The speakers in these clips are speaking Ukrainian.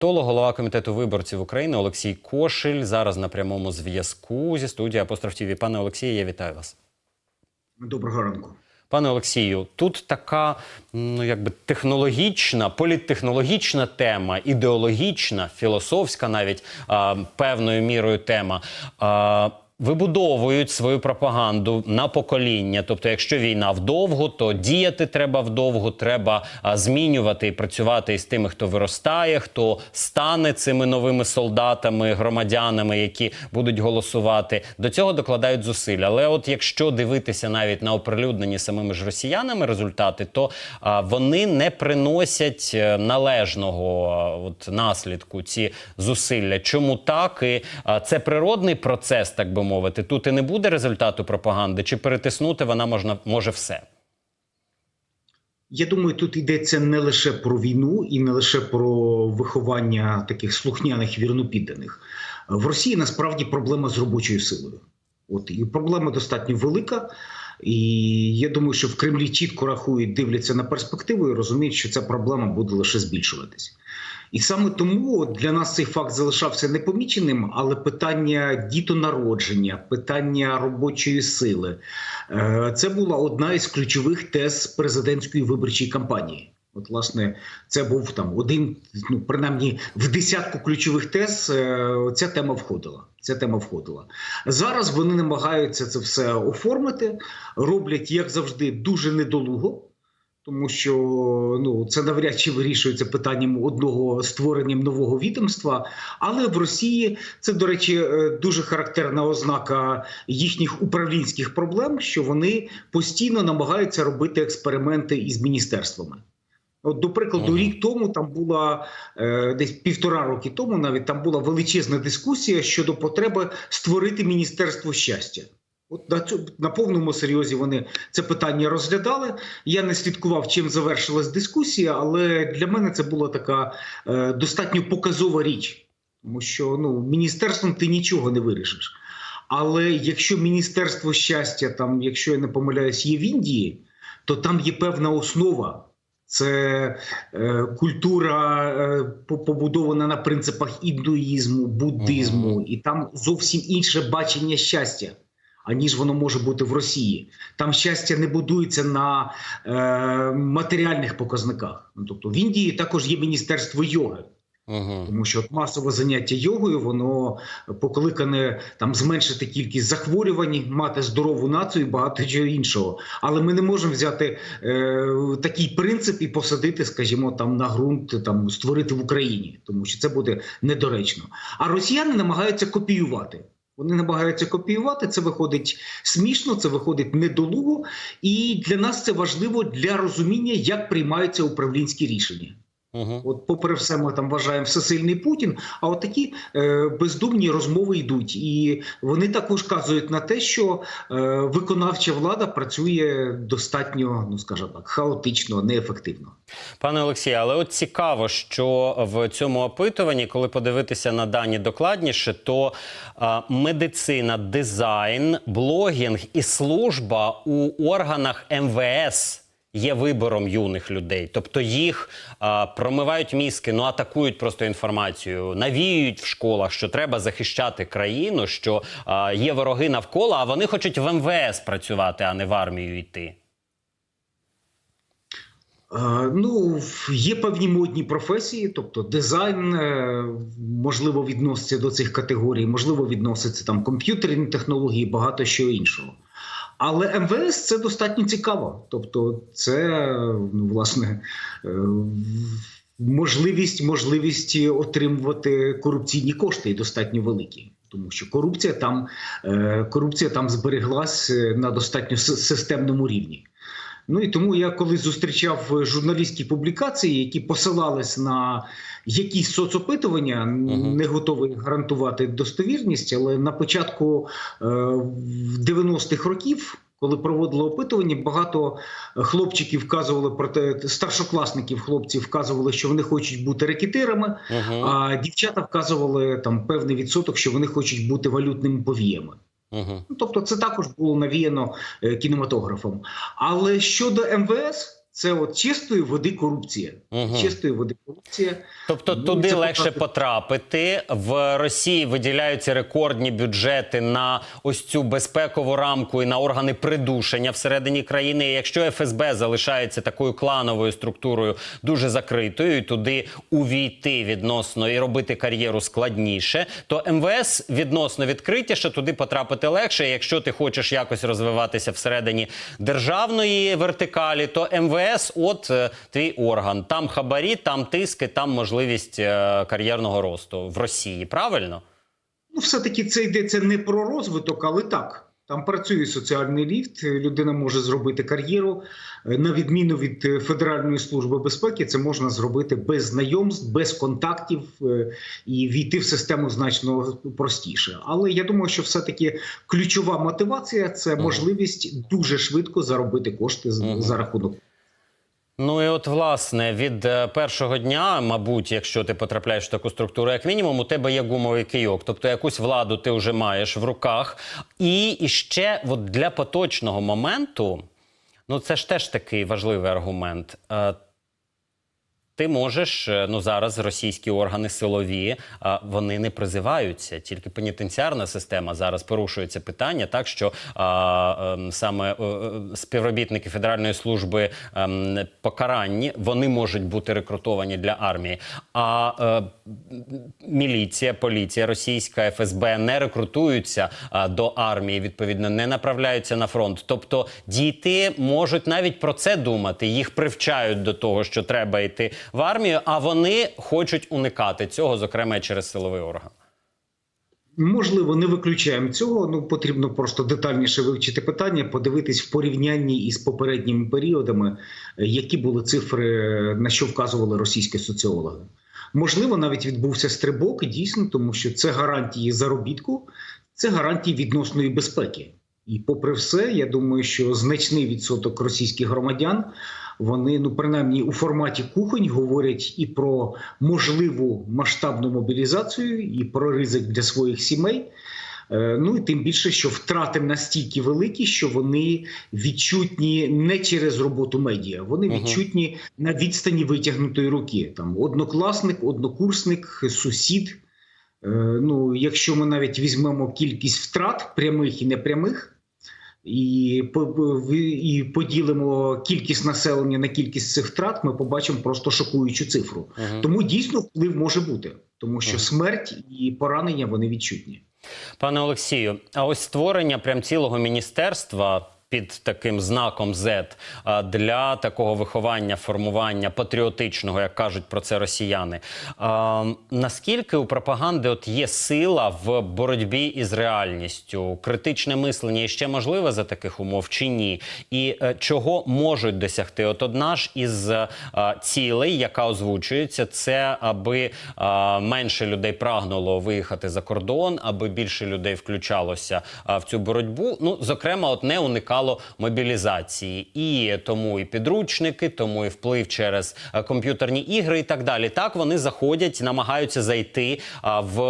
Толо, голова комітету виборців України Олексій Кошель зараз на прямому зв'язку зі студією Апостроф ТІВІ. Пане Олексію, я вітаю вас. Доброго ранку. Пане Олексію, тут така ну якби технологічна, політтехнологічна тема, ідеологічна, філософська, навіть а, певною мірою тема. А, Вибудовують свою пропаганду на покоління. Тобто, якщо війна вдовго, то діяти треба вдовго, треба змінювати і працювати із тими, хто виростає, хто стане цими новими солдатами, громадянами, які будуть голосувати. До цього докладають зусиль. Але от якщо дивитися навіть на оприлюднені самими ж росіянами результати, то вони не приносять е, належного от наслідку ці зусилля. Чому так? І це природний процес, так би мовити. Тут і не буде результату пропаганди, чи перетиснути вона можна може все. Я думаю, тут йдеться не лише про війну і не лише про виховання таких слухняних вірнопідданих. В Росії насправді проблема з робочою силою. От і проблема достатньо велика. І я думаю, що в Кремлі чітко рахують, дивляться на перспективу і розуміють, що ця проблема буде лише збільшуватись. І саме тому для нас цей факт залишався непоміченим, але питання дітонародження, питання робочої сили е, це була одна із ключових тез президентської виборчої кампанії. От, власне, це був там один, ну принаймні в десятку ключових тез. е, Ця тема входила. Ця тема входила зараз. Вони намагаються це все оформити, роблять як завжди дуже недолуго. Тому що ну це навряд чи вирішується питанням одного створенням нового відомства. Але в Росії це, до речі, е, дуже характерна ознака їхніх управлінських проблем, що вони постійно намагаються робити експерименти із міністерствами. От, до прикладу, рік тому там була е, десь півтора роки тому, навіть там була величезна дискусія щодо потреби створити міністерство щастя. От на цю на повному серйозі вони це питання розглядали. Я не слідкував, чим завершилась дискусія, але для мене це була така е, достатньо показова річ, тому що ну міністерством ти нічого не вирішиш. Але якщо міністерство щастя, там, якщо я не помиляюсь, є в Індії, то там є певна основа. Це е, культура е, побудована на принципах індуїзму, буддизму, і там зовсім інше бачення щастя, аніж воно може бути в Росії. Там щастя не будується на е, матеріальних показниках. Ну, тобто в Індії також є міністерство йоги. Угу. Тому що от масове заняття йогою, воно покликане там зменшити кількість захворювань, мати здорову націю і багато чого іншого. Але ми не можемо взяти е, такий принцип і посадити, скажімо, там на ґрунт, там створити в Україні, тому що це буде недоречно. А росіяни намагаються копіювати. Вони намагаються копіювати. Це виходить смішно, це виходить недолуго, і для нас це важливо для розуміння, як приймаються управлінські рішення. Угу. От, попри все, ми там вважаємо всесильний Путін. А от такі е, бездумні розмови йдуть, і вони також вказують на те, що е, виконавча влада працює достатньо, ну скажімо так, хаотично, неефективно. Пане Олексію, але от цікаво, що в цьому опитуванні, коли подивитися на дані докладніше, то а, медицина, дизайн, блогінг і служба у органах МВС. Є вибором юних людей, тобто їх а, промивають мізки, ну атакують просто інформацію, навіюють в школах, що треба захищати країну, що а, є вороги навколо, а вони хочуть в МВС працювати, а не в армію йти. Ну, є певні модні професії, тобто дизайн, е, можливо, відноситься до цих категорій, можливо, відноситься там комп'ютерні технології, багато що іншого. Але МВС це достатньо цікаво. Тобто, це ну, власне е, можливість, можливість отримувати корупційні кошти і достатньо великі. Тому що корупція там, е, корупція там збереглась е, на достатньо системному рівні. Ну і тому я колись зустрічав журналістські публікації, які посилались на якісь соцопитування, Мгм. не готовий гарантувати достовірність, але на початку е, 90-х років. Коли проводили опитування, багато хлопчиків вказували про те, старшокласників хлопців вказували, що вони хочуть бути рекетирами, Угу. а дівчата вказували там певний відсоток, що вони хочуть бути валютними повіями. Угу. Тобто, це також було навіяно е, кінематографом. Але щодо МВС, це от чистої води корупція. Мгм. Чистої води корупція. Тобто Ну, туди легше показує- потрапити. В Росії виділяються рекордні бюджети на ось цю безпекову рамку і на органи придушення всередині країни. І якщо ФСБ залишається такою клановою структурою, дуже закритою, і туди увійти відносно і робити кар'єру складніше, то МВС відносно відкритіше, туди потрапити легше. Якщо ти хочеш якось розвиватися всередині державної вертикалі, то МВС от е, твій орган. Там хабарі, там тиски, там можливість е, кар'єрного росту в Росії. Правильно? Ну, все-таки це йдеться не про розвиток, але так. Там працює соціальний ліфт, людина може зробити кар'єру. Е, На відміну від е, Федеральної служби безпеки, це можна зробити без знайомств, без контактів е, і війти в систему значно простіше. Але я думаю, що все-таки ключова мотивація це можливість дуже швидко заробити кошти за рахунок. Ну і от власне від е, першого дня, мабуть, якщо ти потрапляєш в таку структуру, як мінімум, у тебе є гумовий кийок, тобто якусь владу ти вже маєш в руках. І, і ще от для поточного моменту, ну це ж теж такий важливий аргумент. Е, ти можеш е, ну зараз російські органи силові а, вони не призиваються, тільки пенітенціарна система зараз порушується питання, так що а, ем, саме е, е, співробітники Федеральної служби ем, покаранні вони можуть бути рекрутовані для армії. А е, міліція, поліція, російська ФСБ не рекрутуються до армії, відповідно, не направляються на фронт. Тобто діти можуть навіть про це думати. Їх привчають до того, що треба йти в армію, а вони хочуть уникати цього, зокрема через силовий орган. Можливо, не виключаємо цього. Ну потрібно просто детальніше вивчити питання, подивитись в порівнянні із попередніми періодами, е, які були цифри, на що вказували російські соціологи. Можливо, навіть відбувся стрибок, дійсно, тому що це гарантії заробітку, це гарантії відносної безпеки. І, попри все, я думаю, що значний відсоток російських громадян вони, ну принаймні, у форматі кухонь говорять і про можливу масштабну мобілізацію, і про ризик для своїх сімей. Е, Ну і тим більше, що втрати настільки великі, що вони відчутні не через роботу медіа, вони відчутні на відстані витягнутої руки. Там однокласник, однокурсник, сусід. Е, Ну, якщо ми навіть візьмемо кількість втрат прямих і непрямих, і, і поділимо кількість населення на кількість цих втрат, ми побачимо просто шокуючу цифру. Мгм. Тому дійсно вплив може бути, тому що Мгм. смерть і поранення вони відчутні. Пане Олексію, а ось створення прям цілого міністерства під таким знаком Z для такого виховання, формування патріотичного, як кажуть про це росіяни. Наскільки у пропаганди от є сила в боротьбі із реальністю? Критичне мислення ще можливе за таких умов чи ні? І е, чого можуть досягти? От одна ж із е, цілей, яка озвучується, це аби е, менше людей прагнуло виїхати за кордон, аби більше людей включалося в цю боротьбу. Ну, зокрема, от не уникало мобілізації, і тому і підручники, тому і вплив через е, комп'ютерні ігри, і так далі. Так вони заходять, намагаються зайти е, в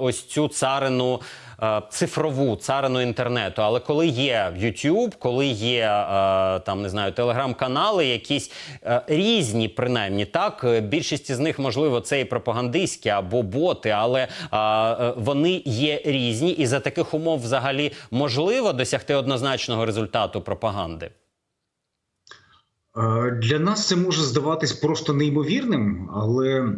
ось цю царину. Е, Цифрову царину інтернету, але коли є YouTube, коли є е, там не знаю телеграм-канали, якісь е, різні, принаймні так. Більшість із них можливо це і пропагандистські або боти, але вони є різні, і за таких умов взагалі можливо досягти однозначного результату пропаганди. Для нас це може здаватись просто неймовірним, але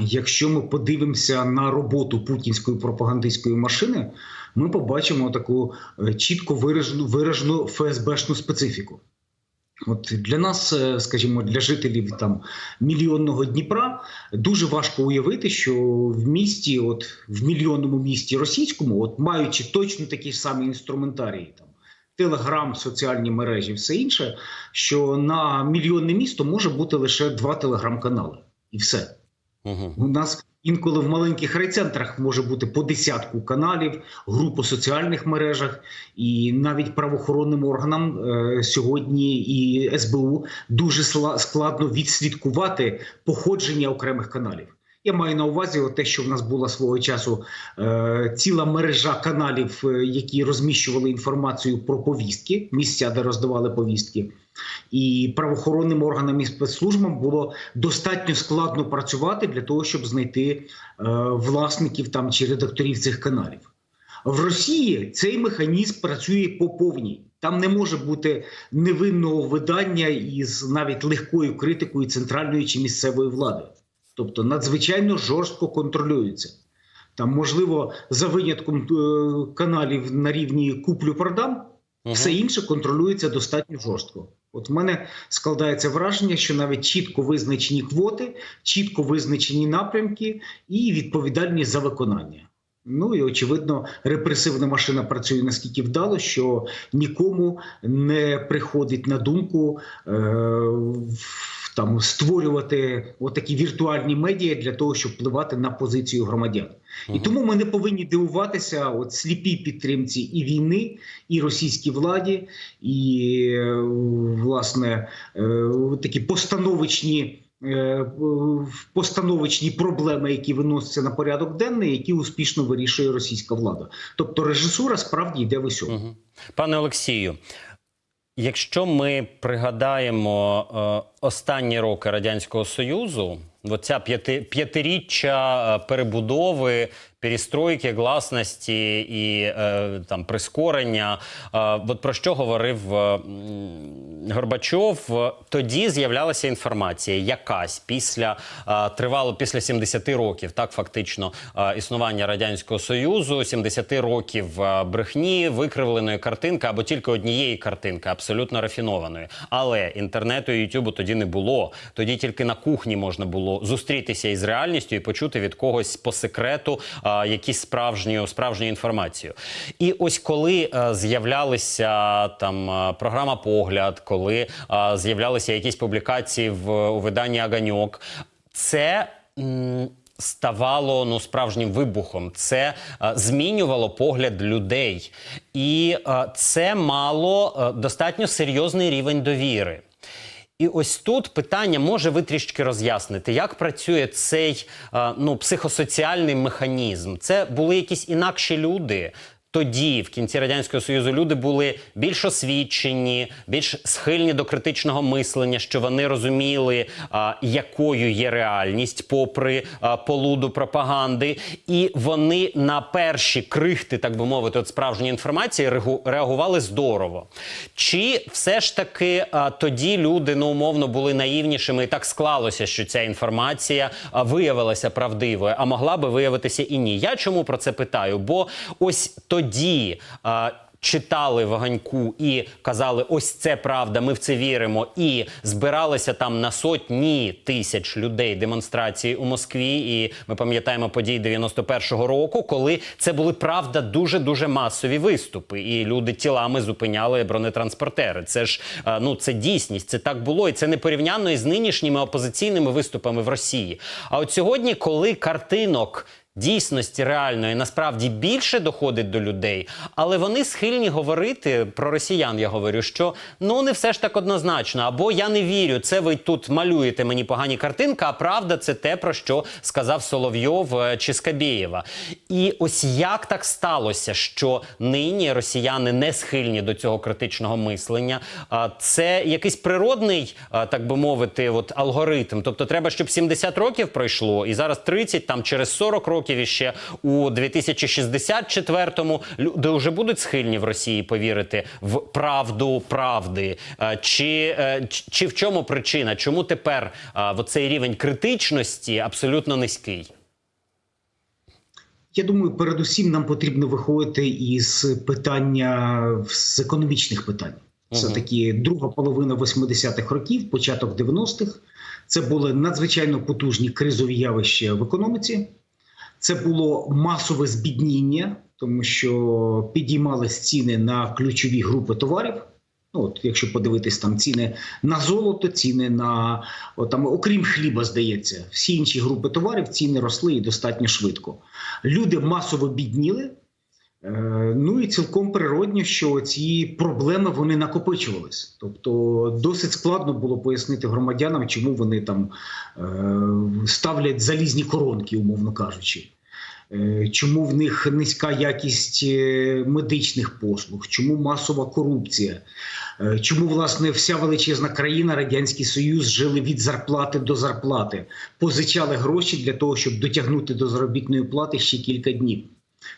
якщо ми подивимося на роботу путінської пропагандистської машини, ми побачимо таку е, чітко виражену, виражену ФСБшну специфіку. От для нас, е, скажімо, для жителів там мільйонного Дніпра дуже важко уявити, що в місті, от в мільйонному місті російському, от маючи точно такі ж самі інструментарії, там телеграм, соціальні мережі, все інше, що на мільйонне місто може бути лише два телеграм-канали, і все. У нас інколи в маленьких райцентрах може бути по десятку каналів, групу соціальних мережах, і навіть правоохоронним органам е, сьогодні і СБУ дуже складно відслідкувати походження окремих каналів. Я маю на увазі те, що в нас була свого часу е, ціла мережа каналів, е, які розміщували інформацію про повістки, місця, де роздавали повістки. І правоохоронним органам і спецслужбам було достатньо складно працювати для того, щоб знайти е, власників там чи редакторів цих каналів. В Росії цей механізм працює по повній. Там не може бути невинного видання із навіть легкою критикою центральної чи місцевої влади. Тобто надзвичайно жорстко контролюється. Там, можливо, за винятком е, каналів на рівні куплю-продам, Мгм. все інше контролюється достатньо жорстко. От в мене складається враження, що навіть чітко визначені квоти, чітко визначені напрямки і відповідальність за виконання. Ну і очевидно, репресивна машина працює наскільки вдало, що нікому не приходить на думку е, там створювати отакі віртуальні медіа для того, щоб впливати на позицію громадян. І тому ми не повинні дивуватися от сліпій підтримці і війни, і російській владі, і власне е, такі постановочні. е, Постановочні проблеми, які виносяться на порядок денний, які успішно вирішує російська влада. Тобто режисура справді йде в усьому. Мгм. Пане Олексію, якщо ми пригадаємо е, останні роки Радянського Союзу, оця п'яти, п'ятиріччя е, перебудови, перестройки, гласності і е, там прискорення, е, от про що говорив е, Горбачов, тоді з'являлася інформація якась після тривало після 70 років, так фактично існування радянського союзу, 70 років брехні, викривленої картинки або тільки однієї картинки, абсолютно рафінованої. Але інтернету і Ютубу тоді не було. Тоді тільки на кухні можна було зустрітися із реальністю і почути від когось по секрету якісь справжню справжню інформацію. І ось коли е, з'являлися там е, програма Погляд, коли е, з'являлися якісь публікації в у виданні Аганьок, це. Ставало ну справжнім вибухом, це е, змінювало погляд людей, і е, це мало е, достатньо серйозний рівень довіри. І ось тут питання може ви трішки роз'яснити, як працює цей е, ну, психосоціальний механізм. Це були якісь інакші люди. Тоді, в кінці радянського союзу, люди були більш освічені, більш схильні до критичного мислення, що вони розуміли, а, якою є реальність, попри а, полуду пропаганди, і вони на перші крихти, так би мовити, от справжньої інформації реагували здорово. Чи все ж таки а, тоді люди ну умовно були наївнішими, і так склалося, що ця інформація а, виявилася правдивою, а могла би виявитися і ні. Я чому про це питаю? Бо ось тоді. А, Читали Ваганьку і казали, ось це правда, ми в це віримо. І збиралися там на сотні тисяч людей демонстрації у Москві. І ми пам'ятаємо події 91-го року, коли це були правда дуже дуже масові виступи, і люди тілами зупиняли бронетранспортери. Це ж ну це дійсність, це так було, і це не порівняно із нинішніми опозиційними виступами в Росії. А от сьогодні, коли картинок дійсності реальної насправді більше доходить до людей, але вони схильні говорити про росіян. Я говорю, що ну не все ж так однозначно. Або я не вірю, це ви тут малюєте мені погані картинки, а правда це те, про що сказав Соловйов е, чи Скабєєва. І ось як так сталося, що нині росіяни не схильні до цього критичного мислення. Це якийсь природний, так би мовити, от алгоритм. Тобто, треба, щоб 70 років пройшло, і зараз 30, там через 40 років іще у 2064-му люди вже будуть схильні в Росії повірити в правду правди. Чи, е, чи в чому причина? Чому тепер цей рівень критичності абсолютно низький? Я думаю, передусім нам потрібно виходити із питання з економічних питань. Це такі друга половина 80-х років, початок 90-х. Це були надзвичайно потужні кризові явища в економіці. Це було масове збідніння, тому що підіймались ціни на ключові групи товарів. Ну, от, якщо подивитись там ціни на золото, ціни на от, там, окрім хліба, здається, всі інші групи товарів ціни росли і достатньо швидко. Люди масово бідніли. Е, Ну і цілком природньо, що ці проблеми вони накопичувались. Тобто досить складно було пояснити громадянам, чому вони там е, ставлять залізні коронки, умовно кажучи. Е, Чому в них низька якість медичних послуг, чому масова корупція, чому власне вся величезна країна, радянський союз, жили від зарплати до зарплати, позичали гроші для того, щоб дотягнути до заробітної плати ще кілька днів.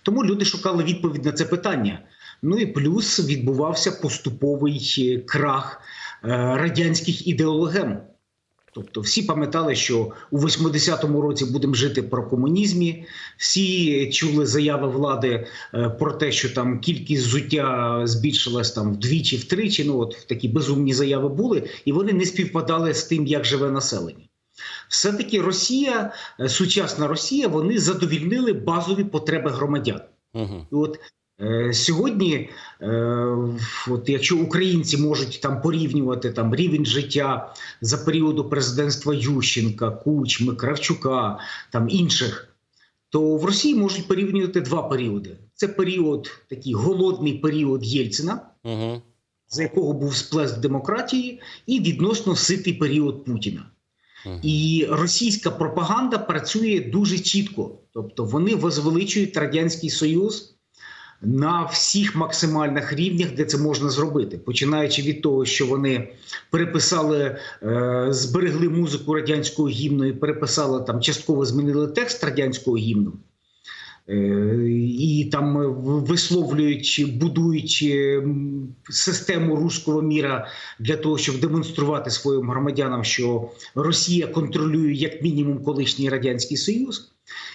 Тому люди шукали відповідь на це питання. Ну і плюс відбувався поступовий е, крах е, радянських ідеологем. Тобто всі пам'ятали, що у 80-му році будемо жити про комунізмі. Всі чули заяви влади е, про те, що там кількість зуття збільшилась там вдвічі, втричі. Ну от такі безумні заяви були, і вони не співпадали з тим, як живе населення. Все-таки Росія, е, сучасна Росія, вони задовільнили базові потреби громадян. Угу. І от е, сьогодні, е, от якщо українці можуть там порівнювати там рівень життя за періоду президентства Ющенка, Кучми, Кравчука, там інших, то в Росії можуть порівнювати два періоди: це період, такий голодний період Єльцина, Угу. за якого був сплеск демократії, і відносно ситий період Путіна. І російська пропаганда працює дуже чітко, тобто вони возвеличують радянський союз на всіх максимальних рівнях, де це можна зробити, починаючи від того, що вони переписали, е, зберегли музику радянського гімну і переписали там, частково змінили текст радянського гімну. Е, І там е, в- висловлюють, будують е, систему руського міра для того, щоб демонструвати своїм громадянам, що Росія контролює як мінімум колишній радянський союз,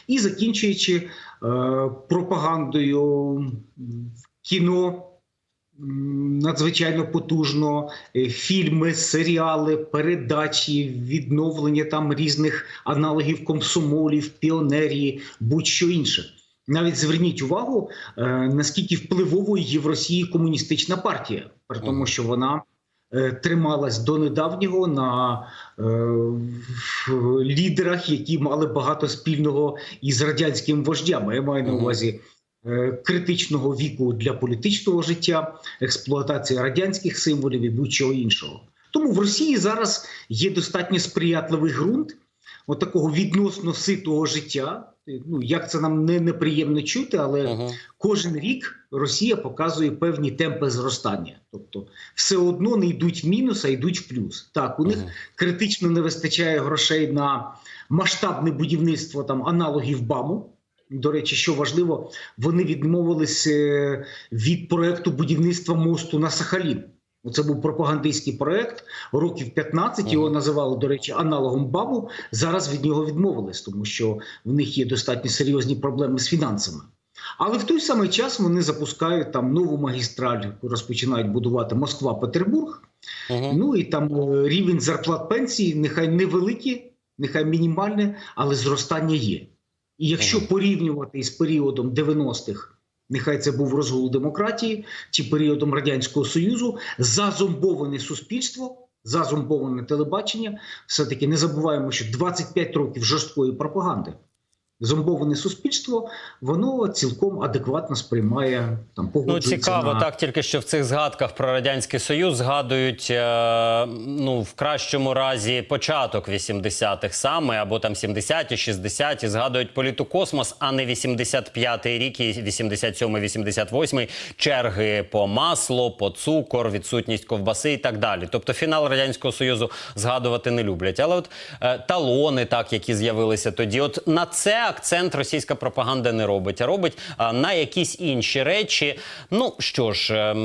і закінчуючи е, пропагандою кіно. Надзвичайно потужно е, фільми, серіали, передачі, відновлення там різних аналогів комсомолів, піонерії, будь-що інше. Навіть зверніть увагу, е, наскільки впливовою є в Росії комуністична партія, при тому, що вона е, трималась до недавнього на е, лідерах, які мали багато спільного із радянським вождями. Я маю на увазі критичного віку для політичного життя, експлуатація радянських символів і будь-чого іншого. Тому в Росії зараз є достатньо сприятливий ґрунт от такого відносно ситого життя. Ну як це нам не неприємно чути, але Угу. кожен рік Росія показує певні темпи зростання. Тобто, все одно не йдуть в мінус, а йдуть в плюс. Так, у них критично не вистачає грошей на масштабне будівництво там аналогів БАМу. До речі, що важливо, вони відмовились е, від проекту будівництва мосту на Сахалін. Це був пропагандистський проект років 15, Його називали, до речі, аналогом БАМу. Зараз від нього відмовились, тому що в них є достатньо серйозні проблеми з фінансами. Але в той самий час вони запускають там нову магістраль, розпочинають будувати Москва-Петербург. Угу. Ну і там е, рівень зарплат пенсії нехай невеликі, нехай мінімальне, але зростання є. І якщо Ага. порівнювати із періодом 90-х, нехай це був розгул демократії, чи періодом радянського союзу, зазомбоване суспільство, зазомбоване телебачення, все таки не забуваємо, що 25 років жорсткої пропаганди. Зомбоване суспільство, воно цілком адекватно сприймає там Ну цікаво, на... так тільки що в цих згадках про радянський союз згадують е, ну в кращому разі початок 80-х саме, або там 70-ті, 60-ті, згадують політокосмос, а не 85-й рік і 87-й, 88-й, черги по масло, по цукор, відсутність ковбаси і так далі. Тобто фінал радянського союзу згадувати не люблять. Але от е, талони, так які з'явилися тоді, от на це акцент російська пропаганда не робить, а робить а, на якісь інші речі. Ну що ж.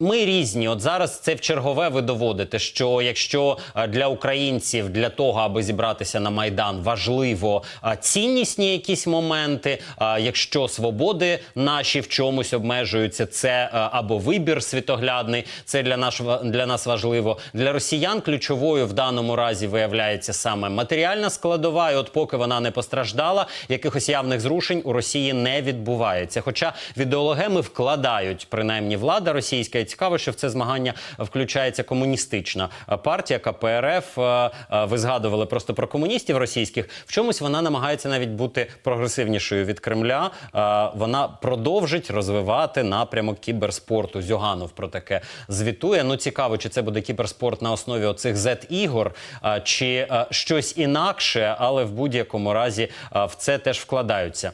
Ми різні. От зараз це в чергове ви доводите, що якщо е, для українців для того, аби зібратися на майдан, важливо е, ціннісні якісь моменти. А якщо свободи наші в чомусь обмежуються, це е, або вибір світоглядний, це для наш для нас важливо. Для росіян ключовою в даному разі виявляється саме матеріальна складова. І от поки вона не постраждала, якихось явних зрушень у Росії не відбувається. Хоча в ідеологеми вкладають принаймні влада російська цікаво, що в це змагання включається комуністична партія КПРФ. Е, е, Ви згадували просто про комуністів російських. В чомусь вона намагається навіть бути прогресивнішою від Кремля. Е, Вона продовжить розвивати напрямок кіберспорту. Зюганов про таке звітує. Ну цікаво, чи це буде кіберспорт на основі оцих Z-ігор, е, чи щось інакше, але в будь-якому разі в це теж вкладаються.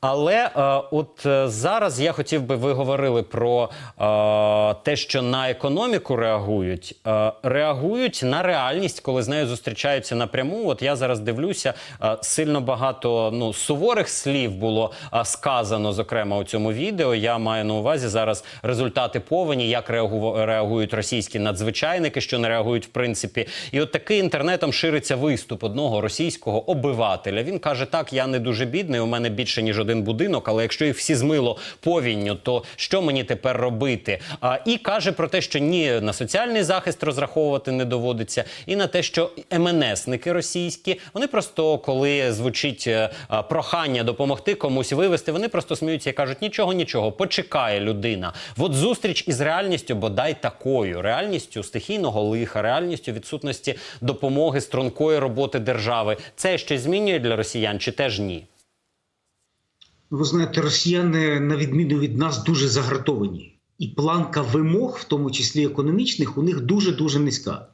Але е, от е, зараз я хотів би, ви говорили про е, те, що на економіку реагують, реагують на реальність, коли з нею зустрічаються напряму. От я зараз дивлюся, сильно багато ну суворих слів було сказано, зокрема у цьому відео. Я маю на увазі зараз результати повені, як реагу- реагують російські надзвичайники, що не реагують в принципі. І от такий інтернетом шириться виступ одного російського обивателя. Він каже: так, я не дуже бідний, у мене більше ніж один будинок, але якщо їх всі змило повінню, то що мені тепер робити? А, і каже про те, що ні на соціальний захист розраховувати не доводиться, і на те, що МНСники російські, вони просто коли звучить е, а, прохання допомогти комусь вивести, вони просто сміються і кажуть: нічого, нічого, почекає людина. От зустріч із реальністю, бодай такою реальністю стихійного лиха, реальністю відсутності допомоги стрункої роботи держави. Це щось змінює для росіян чи теж ні? Ви знаєте, росіяни, на відміну від нас, дуже загратовані. І планка вимог, в тому числі економічних, у них дуже-дуже низька.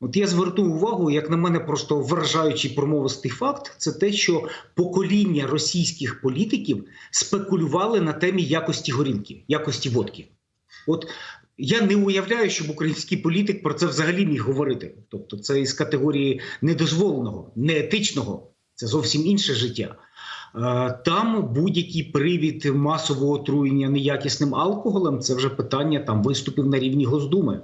От я звернув увагу, як на мене, просто вражаючий промовистий факт, це те, що покоління російських політиків спекулювали на темі якості горілки, якості водки. От я не уявляю, щоб український політик про це взагалі міг говорити. Тобто, це із категорії недозволеного, неетичного, це зовсім інше життя. Е, Там будь-який привід масового отруєння неякісним алкоголем це вже питання там виступів на рівні Госдуми.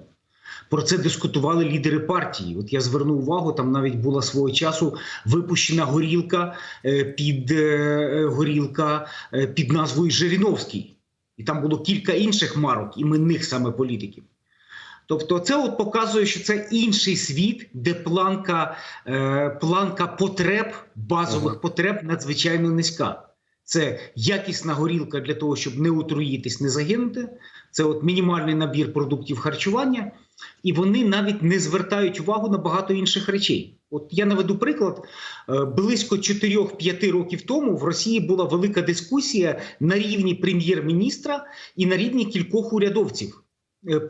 Про це дискутували лідери партії. От я звернув увагу, там навіть була свого часу випущена горілка е, під е, горілка під назвою Жириновський. І там було кілька інших марок, іменних саме політиків. Тобто, це от показує, що це інший світ, де планка, е, планка потреб, базових Ага. потреб надзвичайно низька. Це якісна горілка для того, щоб не отруїтись, не загинути. Це от мінімальний набір продуктів харчування, і вони навіть не звертають увагу на багато інших речей. От я наведу приклад: Е, близько 4-5 років тому в Росії була велика дискусія на рівні прем'єр-міністра і на рівні кількох урядовців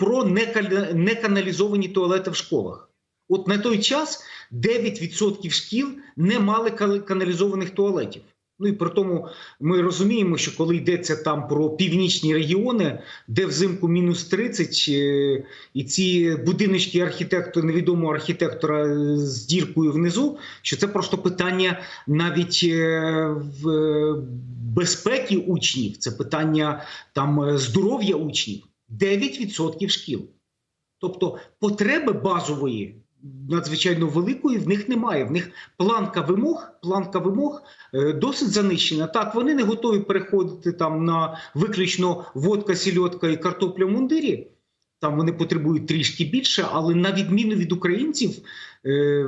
про некаля- неканалізовані туалети в школах. От на той час 9% шкіл не мали каналізованих туалетів. Ну і при тому ми розуміємо, що коли йдеться там про північні регіони, де взимку мінус 30, е, і ці будиночки архітектора, невідомого архітектора е, з діркою внизу, що це просто питання навіть е, в е, безпеки учнів, це питання там е, здоров'я учнів. 9% шкіл. Тобто потреби базової надзвичайно великої в них немає. В них планка вимог, планка вимог е, досить занищена. Так, вони не готові переходити там на виключно водка, сільотка і картопля в мундирі. Там вони потребують трішки більше, але на відміну від українців, е,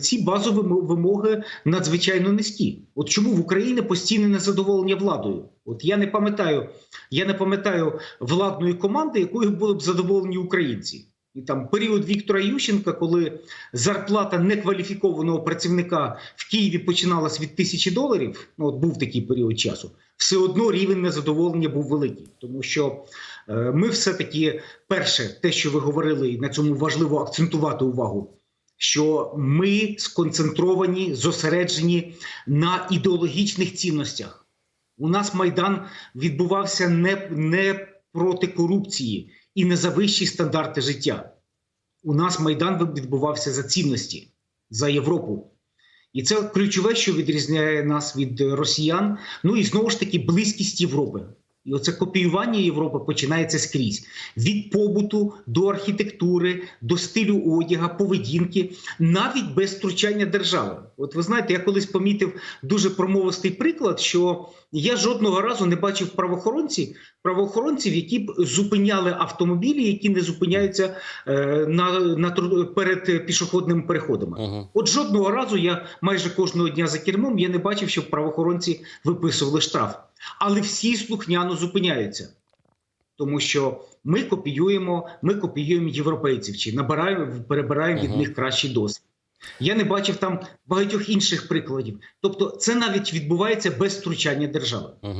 ці базові вимоги надзвичайно низькі. От чому в Україні постійне незадоволення владою? От я не пам'ятаю, я не пам'ятаю владної команди, якою були б задоволені українці. І там період Віктора Ющенка, коли зарплата некваліфікованого працівника в Києві починалась від тисячі доларів. Ну от був такий період часу. Все одно рівень незадоволення був великий, тому що е, ми все-таки перше, те, що ви говорили, і на цьому важливо акцентувати увагу. Що ми сконцентровані, зосереджені на ідеологічних цінностях. У нас майдан відбувався не, не проти корупції і не за вищі стандарти життя. У нас майдан відбувався за цінності, за Європу. І це ключове, що відрізняє нас від росіян. Ну і знову ж таки близькість Європи. І оце копіювання Європи починається скрізь від побуту до архітектури, до стилю одяга, поведінки, навіть без втручання держави. От ви знаєте, я колись помітив дуже промовистий приклад, що я жодного разу не бачив правоохоронці, правоохоронців, які б зупиняли автомобілі, які не зупиняються е, на, на перед пішохідними переходами. Угу. От жодного разу я майже кожного дня за кермом я не бачив, щоб правоохоронці виписували штраф. Але всі слухняно зупиняються. тому що ми копіюємо, ми копіюємо європейців чи набираємо, перебираємо від них кращий досвід. Я не бачив там багатьох інших прикладів. Тобто, це навіть відбувається без втручання держави.